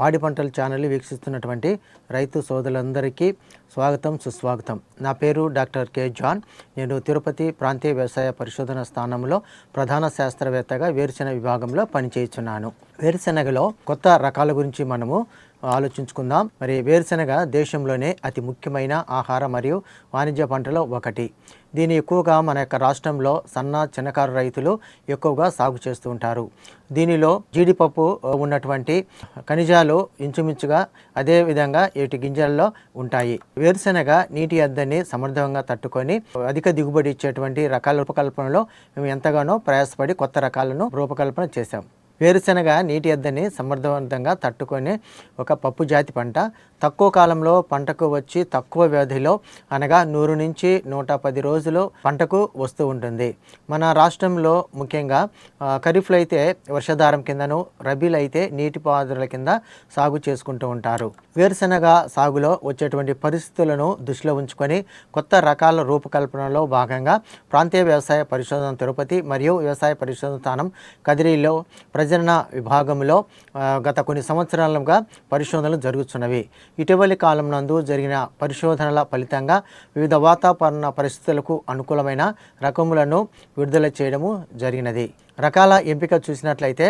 పాడి పంటల ఛానల్ వీక్షిస్తున్నటువంటి రైతు సోదరులందరికీ స్వాగతం సుస్వాగతం. నా పేరు డాక్టర్ కె జాన్. నేను తిరుపతి ప్రాంతీయ వ్యవసాయ పరిశోధన స్థానంలో ప్రధాన శాస్త్రవేత్తగా వేరుశెనగ విభాగంలో పనిచేస్తున్నాను. వేరుశెనగలో కొత్త రకాల గురించి మనము ఆలోచించుకుందాం. మరి వేరుశెనగ దేశంలోనే అతి ముఖ్యమైన ఆహార మరియు వాణిజ్య పంటలో ఒకటి. దీన్ని ఎక్కువగా మన యొక్క రాష్ట్రంలో సన్న చిన్నకారు రైతులు ఎక్కువగా సాగు చేస్తూ ఉంటారు. దీనిలో జీడిపప్పు ఉన్నటువంటి ఖనిజాలు ఇంచుమించుగా అదేవిధంగా ఏటి గింజల్లో ఉంటాయి. వేరుశెనగ నీటి అద్దెని సమర్థంగా తట్టుకొని అధిక దిగుబడి ఇచ్చేటువంటి రకాల రూపకల్పనలో మేము ఎంతగానో ప్రయాసపడి కొత్త రకాలను రూపకల్పన చేశాం. వేరుశెనగ నీటి ఎద్దని సమర్థవంతంగా తట్టుకొని ఒక పప్పు జాతి పంట. తక్కువ కాలంలో పంటకు వచ్చి తక్కువ వ్యవధిలో అనగా నూరు నుంచి నూట పది రోజులు పంటకు వస్తూ ఉంటుంది. మన రాష్ట్రంలో ముఖ్యంగా ఆ, ఖరీఫ్లో అయితే వర్షాధారం కిందను రబీలు అయితే నీటిపారుదల కింద సాగు చేసుకుంటూ ఉంటారు. వేరుశెనగ సాగులో వచ్చేటువంటి పరిస్థితులను దృష్టిలో ఉంచుకొని కొత్త రకాల రూపకల్పనలో భాగంగా ప్రాంతీయ వ్యవసాయ పరిశోధన తిరుపతి మరియు వ్యవసాయ పరిశోధన స్థానం కదిరిలో ప్రజనన విభాగంలో గత కొన్ని సంవత్సరాలుగా పరిశోధనలు జరుగుతున్నవి. ఇటీవలి కాలం నందు జరిగిన పరిశోధనల ఫలితంగా వివిధ వాతావరణ పరిస్థితులకు అనుకూలమైన రకములను విడుదల చేయడము జరిగినది. రకాల ఎంపిక చూసినట్లయితే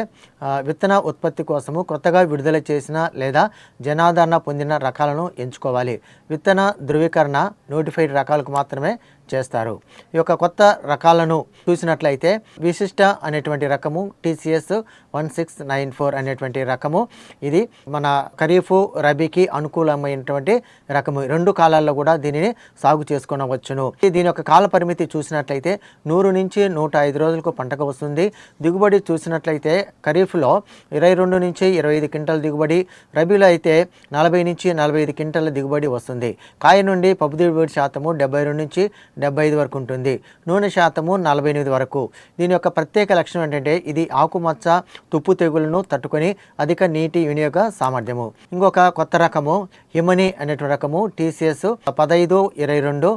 విత్తన ఉత్పత్తి కోసము కొత్తగా విడుదల చేసిన లేదా జనాదరణ పొందిన రకాలను ఎంచుకోవాలి. విత్తన ధృవీకరణ నోటిఫైడ్ రకాలకు మాత్రమే చేస్తారు. ఈ యొక్క కొత్త రకాలను చూసినట్లయితే విశిష్ట అనేటువంటి రకము TCS one six nine four అనేటువంటి రకము. ఇది మన ఖరీఫ్ రబీకి అనుకూలమైనటువంటి రకము. రెండు కాలాల్లో కూడా దీనిని సాగు చేసుకునవచ్చును. దీని యొక్క కాల పరిమితి చూసినట్లయితే నూరు నుంచి నూట ఐదు రోజులకు పంటకు వస్తుంది. దిగుబడి చూసినట్లయితే ఖరీఫ్లో ఇరవై రెండు నుంచి ఇరవై ఐదు క్వింటల దిగుబడి రబీలో అయితే నలభై నుంచి నలభై ఐదు క్వింటల దిగుబడి వస్తుంది. కాయ నుండి పప్పు దిగుబడి శాతము డెబ్బై రెండు నుంచి డెబ్బై ఐదు వరకు ఉంటుంది. నూనె శాతము నలభై ఎనిమిది వరకు. దీని యొక్క ప్రత్యేక లక్షణం ఏంటంటే ఇది ఆకుమచ్చ తుప్పు తెగులను తట్టుకొని అధిక నీటి వినియోగ సామర్థ్యము. ఇంకొక కొత్త రకము హిమని అనేటువంటి రకము టీసీఎస్ పదహైదు ఇరవై రెండు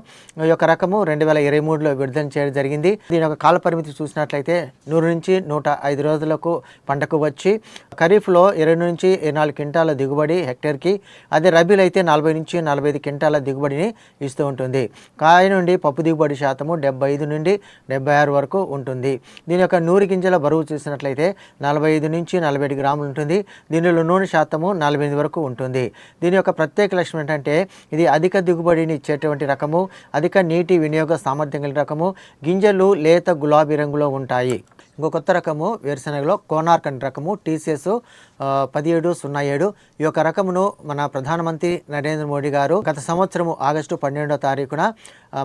ఈ యొక్క రకము రెండు వేల ఇరవై మూడులో విడుదల చేయడం జరిగింది. దీని యొక్క కాల పరిమితి చూసినట్లయితే నూరు నుంచి నూట ఐదు రోజులకు పంటకు వచ్చి ఖరీఫ్లో ఇరవై నుంచి ఇరవై నాలుగు క్వింటాల దిగుబడి హెక్టేర్కి అదే రబీలో అయితే నలభై నుంచి నలభై ఐదు క్వింటాల దిగుబడిని ఇస్తూ ఉంటుంది. కాయ నుండి పప్పు దిగుబడి శాతము డెబ్బై ఐదు నుండి డెబ్బై ఆరు వరకు ఉంటుంది. దీని యొక్క నూరు గింజల బరువు చూసినట్లయితే నలభై ఐదు నుంచి నలభై ఏడు గ్రాములు ఉంటుంది. దీనిలో నూనె శాతము నలభై ఎనిమిది వరకు ఉంటుంది. దీని యొక్క ప్రత్యేక లక్షణం ఏంటంటే ఇది అధిక దిగుబడిని ఇచ్చేటువంటి రకము అధిక నీటి వినియోగ సామర్థ్యం కలిగిన రకము గింజలు లేత గులాబీ రంగులో ఉంటాయి. ఇంకో కొత్త రకము వేరుశనగలో కోనార్క్ అనే రకము టీసీఎస్ పదిహేడు సున్నా ఏడు. ఈ యొక్క రకమును మన ప్రధానమంత్రి నరేంద్ర మోడీ గారు గత సంవత్సరము ఆగస్టు పన్నెండో తారీఖున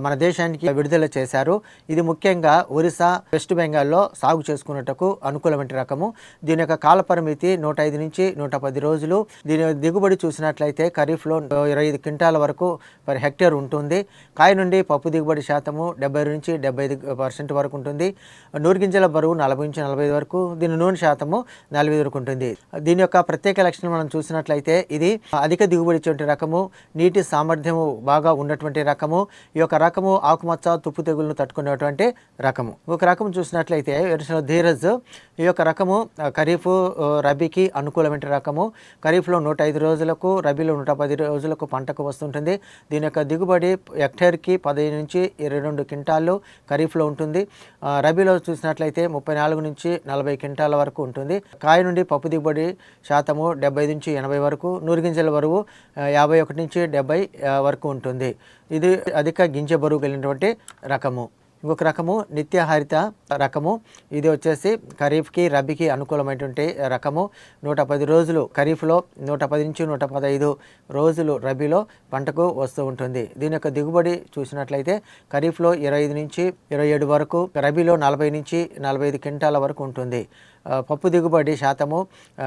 మన దేశానికి విడుదల చేశారు. ఇది ముఖ్యంగా ఒరిస్సా వెస్ట్ బెంగాల్లో సాగు చేసుకున్నట్టుకు అనుకూలమైన రకము. దీని యొక్క కాల పరిమితి నూట ఐదు నుంచి నూట పది రోజులు. దీని దిగుబడి చూసినట్లయితే ఖరీఫ్లో ఇరవై ఐదు క్వింటాల వరకు పర్ హెక్టేర్ ఉంటుంది. కాయ నుండి పప్పు దిగుబడి శాతము డెబ్బై నుంచి డెబ్బై ఐదు పర్సెంట్ వరకు ఉంటుంది. నూరు గింజల బరువు నలభై నుంచి నలభై ఐదు వరకు దీని నూనె శాతము నలభై ఐదు వరకు ఉంటుంది. దీని యొక్క ప్రత్యేక లక్షణం మనం చూసినట్లయితే ఇది అధిక దిగుబడి ఇచ్చే రకము నీటి సామర్థ్యము బాగా ఉన్నటువంటి రకము ఈ యొక్క రకము ఆకుమచ్చ తుప్పు తెగులను తట్టుకునేటువంటి రకము. ఒక రకం చూసినట్లయితే వేరుశనగ ధీరజ్ ఈ యొక్క రకము ఖరీఫ్ రబీకి అనుకూలమైన రకము. ఖరీఫ్లో నూట ఐదు రోజులకు రబీలో నూట పది రోజులకు పంటకు వస్తుంటుంది. దీని యొక్క దిగుబడి హెక్టేర్కి పదిహేను నుంచి ఇరవై రెండు క్వింటాళ్ళు ఖరీఫ్లో ఉంటుంది. రబీలో చూసినట్లయితే ముప్పై ముప్పై నాలుగు నుంచి నలభై క్వింటాల వరకు ఉంటుంది. కాయ నుండి పప్పు దిగుబడి శాతము డెబ్బై నుంచి ఎనభై వరకు నూరు గింజల బరువు యాభై ఒకటి నుంచి డెబ్బై వరకు ఉంటుంది. ఇది అధిక గింజ బరువు కలిగినటువంటి రకము. ఇంకొక రకము నిత్యహరిత రకము. ఇది వచ్చేసి ఖరీఫ్కి రబీకి అనుకూలమైనటువంటి రకము. నూట పది రోజులు ఖరీఫ్లో నూట పది నుంచి నూట పదహైదు రోజులు రబీలో పంటకు వస్తూ ఉంటుంది. దీని యొక్క దిగుబడి చూసినట్లయితే ఖరీఫ్లో ఇరవై ఐదు నుంచి ఇరవై ఏడు వరకు రబీలో నలభై నుంచి నలభై ఐదు క్వింటాల వరకు ఉంటుంది. పప్పు దిగుబడి శాతము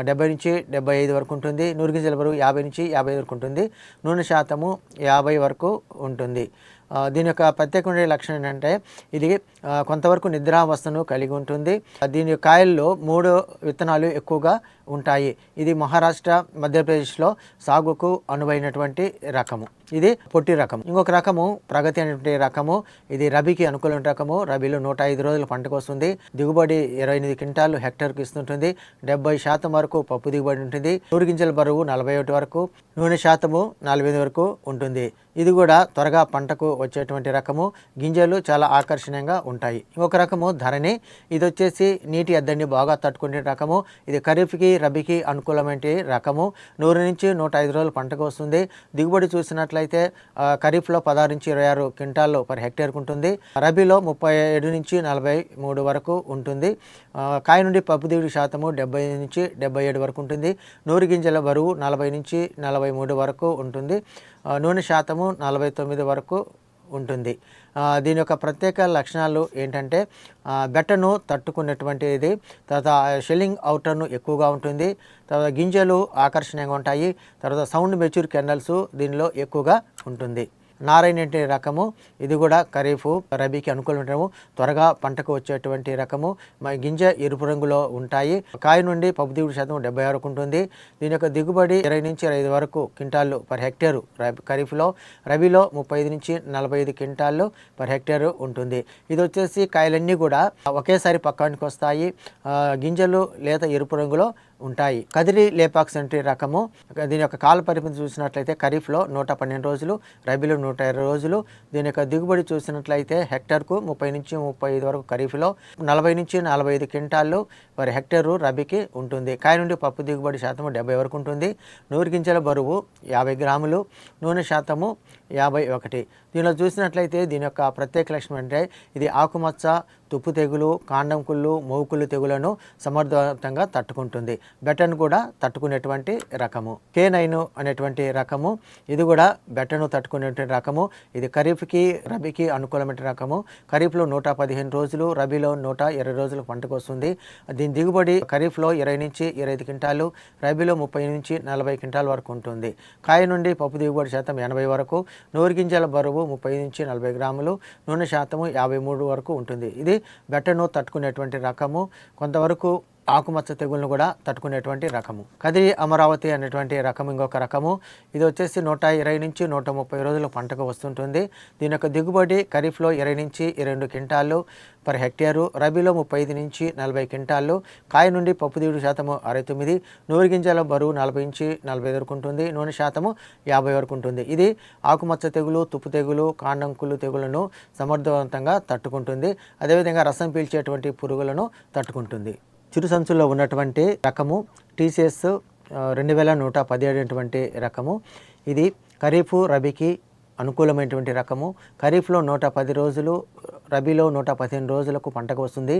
డెబ్బై నుంచి డెబ్బై ఐదు వరకు ఉంటుంది. నూరుగింజల వరకు బరువు యాభై నుంచి యాభై వరకు ఉంటుంది. నూనె శాతము యాభై వరకు ఉంటుంది. దీని యొక్క ప్రత్యేకమైన లక్షణం ఏంటంటే ఇది కొంతవరకు నిద్రావస్థను కలిగి ఉంటుంది. దీని యొక్క కాయల్లో మూడు విత్తనాలు ఎక్కువగా ఉంటాయి. ఇది మహారాష్ట్ర మధ్యప్రదేశ్లో సాగుకు అనువైనటువంటి రకము. ఇది పొట్టి రకం ఇంకొక రకము ప్రగతి అనేటువంటి రకము ఇది రబీకి అనుకూలమైన రకము. రబీలో నూట ఐదు రోజులు పంటకు వస్తుంది. దిగుబడి ఇరవై ఎనిమిది క్వింటాలు హెక్టర్కి ఇస్తుంటుంది. డెబ్బై శాతం వరకు పప్పు దిగుబడి ఉంటుంది. నూరు గింజల బరువు నలభై ఒకటి వరకు నూనె శాతము నలభై వరకు ఉంటుంది. ఇది కూడా త్వరగా పంటకు వచ్చేటువంటి రకము. గింజలు చాలా ఆకర్షణీయంగా ఉంటాయి. ఇంకొక రకము ధరణి. ఇది వచ్చేసి నీటి ఎద్దండి బాగా తట్టుకునే రకము. ఇది ఖరీఫ్కి రబీకి అనుకూలమైన రకము. నూరు నుంచి నూట ఐదు రోజులు పంటకు వస్తుంది. దిగుబడి చూసినట్లయితే అయితే ఖరీఫ్లో పదహారు నుంచి ఇరవై ఆరు క్వింటాల్లో పర్ హెక్టేర్కు ఉంటుంది రబీలో ముప్పై ఏడు నుంచి నలభై మూడు వరకు ఉంటుంది. కాయ నుండి పప్పు దిగుడు శాతము డెబ్బై నుంచి డెబ్బై ఏడు వరకు ఉంటుంది. నూరు గింజల బరువు నలభై నుంచి నలభై మూడు వరకు ఉంటుంది. నూనె శాతము నలభై తొమ్మిది వరకు ఉంటుంది. దీని యొక్క ప్రత్యేక లక్షణాలు ఏంటంటే బెట్టను తట్టుకునేటువంటిది తర్వాత షెల్లింగ్ అవుటర్ను ఎక్కువగా ఉంటుంది తర్వాత గింజలు ఆకర్షణీయంగా ఉంటాయి తర్వాత సౌండ్ మెచ్యూర్ కెండల్స్ దీనిలో ఎక్కువగా ఉంటుంది. నారాయణ రకము. ఇది కూడా ఖరీఫ్ రబీకి అనుకూలము త్వరగా పంటకు వచ్చేటువంటి రకము. గింజ ఎరుపు రంగులో ఉంటాయి. కాయ నుండి పప్పు దిగుడు శాతం డెబ్బై వరకు ఉంటుంది. దీని యొక్క దిగుబడి ఇరవై నుంచి ఇరవై ఐదు వరకు క్వింటాళ్ళు పర్ హెక్టేరు ఖరీఫ్లో. రబీలో ముప్పై ఐదు నుంచి నలభై ఐదు క్వింటాళ్ళు పర్ హెక్టేరు ఉంటుంది. ఇది వచ్చేసి కాయలన్నీ కూడా ఒకేసారి పక్కానికి వస్తాయి. గింజలు లేత ఎరుపు రంగులో ఉంటాయి. కదిరి లేపాక్స్ అంటే రకము. దీని యొక్క కాల పరిమితి చూసినట్లయితే ఖరీఫ్లో నూట పన్నెండు రోజులు రబీలో నూట ఇరవై రోజులు. దీని యొక్క దిగుబడి చూసినట్లయితే హెక్టర్కు ముప్పై నుంచి ముప్పై ఐదు వరకు ఖరీఫ్లో నలభై నుంచి నలభై ఐదు క్వింటాళ్ళు మరి హెక్టరు రబీకి ఉంటుంది. కాయ నుండి పప్పు దిగుబడి శాతము డెబ్బై వరకు ఉంటుంది. నూరు గింజల బరువు యాభై గ్రాములు నూనె శాతము యాభై ఒకటి. దీనిలో చూసినట్లయితే దీని యొక్క ప్రత్యేక లక్షణం అంటే ఇది ఆకుమచ్చ తుప్పు తెగులు కాండం కుళ్ళు మోకుళ్ళు తెగులను సమర్థవంతంగా తట్టుకుంటుంది. బెటన్ కూడా తట్టుకునేటువంటి రకము. కే నైన్ అనేటువంటి రకము. ఇది కూడా బెటను తట్టుకునేటువంటి రకము. ఇది ఖరీఫ్కి రబీకి అనుకూలమైన రకము. ఖరీఫ్లో నూట పదిహేను రోజులు రబీలో నూట ఇరవై రోజులు పంటకు వస్తుంది. దీని దిగుబడి ఖరీఫ్లో ఇరవై నుంచి ఇరవై ఐదు క్వింటాలు రబీలో ముప్పై నుంచి నలభై క్వింటాల వరకు ఉంటుంది. కాయ నుండి పప్పు దిగుబడి శాతం ఎనభై వరకు నూరు గింజల బరువు ముప్పై నుంచి నలభై గ్రాములు నూనె శాతము యాభై మూడు వరకు ఉంటుంది. ఇది బెట్టను తట్టుకునేటువంటి రకము. కొంతవరకు ఆకుమచ్చ తెగులను కూడా తట్టుకునేటువంటి రకము. కదిరి అమరావతి అనేటువంటి రకం ఇంకొక రకము. ఇది వచ్చేసి నూట ఇరవై నుంచి నూట ముప్పై రోజులు పంటకు వస్తుంటుంది. దీని యొక్క దిగుబడి ఖరీఫ్లో ఇరవై నుంచి ఇరవై రెండు క్వింటాళ్ళు పర్ హెక్టేరు రబీలో ముప్పై ఐదు నుంచి నలభై క్వింటాళ్ళు కాయ నుండి పప్పు దిగుడు శాతము అరవై తొమ్మిది నూరు గింజల బరువు నలభై నుంచి నలభై వరకు ఉంటుంది నూనె శాతము యాభై వరకు ఉంటుంది. ఇది ఆకుమచ్చ తెగులు తుప్పు తెగులు కాండంకులు తెగులను సమర్థవంతంగా తట్టుకుంటుంది. అదేవిధంగా రసం పీల్చేటువంటి పురుగులను తట్టుకుంటుంది. చిరు సంచుల్లో ఉన్నటువంటి రకము టీసీఎస్ రెండు వేల నూట పదిహేడు రకము. ఇది ఖరీఫ్ రబీకి అనుకూలమైనటువంటి రకము. ఖరీఫ్లో నూట పది రోజులు రబీలో నూట పదిహేను రోజులకు పంటకు వస్తుంది.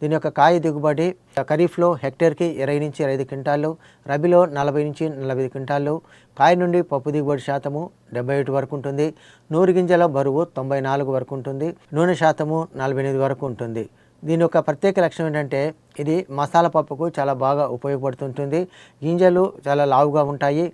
దీని యొక్క కాయ దిగుబడి ఖరీఫ్లో హెక్టేర్కి ఇరవై నుంచి ఇరవై ఐదు క్వింటాలు రబీలో నలభై నుంచి నలభై ఐదు క్వింటాలు కాయ నుండి పప్పు దిగుబడి శాతము డెబ్బై ఒకటి వరకు ఉంటుంది. నూరు గింజల బరువు తొంభై నాలుగు వరకు ఉంటుంది. నూనె శాతము నలభై ఎనిమిది వరకు ఉంటుంది. దీని యొక్క ప్రత్యేక లక్షణం ఏంటంటే ఇది మసాలా పప్పుకు చాలా బాగా ఉపయోగపడుతుంటుంది. గింజలు చాలా లావుగా ఉంటాయి.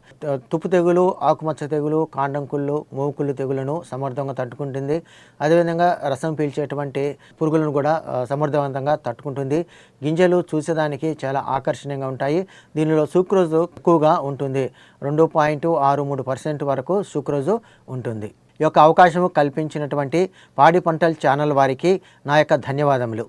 తుప్పు తెగులు ఆకుమచ్చ తెగులు కాండం కుళ్ళు మూకుళ్ళు తెగులను సమర్థంగా తట్టుకుంటుంది. అదేవిధంగా రసం పీల్చేటువంటి పురుగులను కూడా సమర్థవంతంగా తట్టుకుంటుంది. గింజలు చూసేదానికి చాలా ఆకర్షణీయంగా ఉంటాయి. దీనిలో సూక్రోజు ఎక్కువగా ఉంటుంది. రెండు పాయింట్ ఆరు మూడు పర్సెంట్ వరకు సూక్రోజు ఉంటుంది. ఈ యొక్క అవకాశము కల్పించినటువంటి పాడి పంటల ఛానల్ వారికి నా యొక్క ధన్యవాదములు.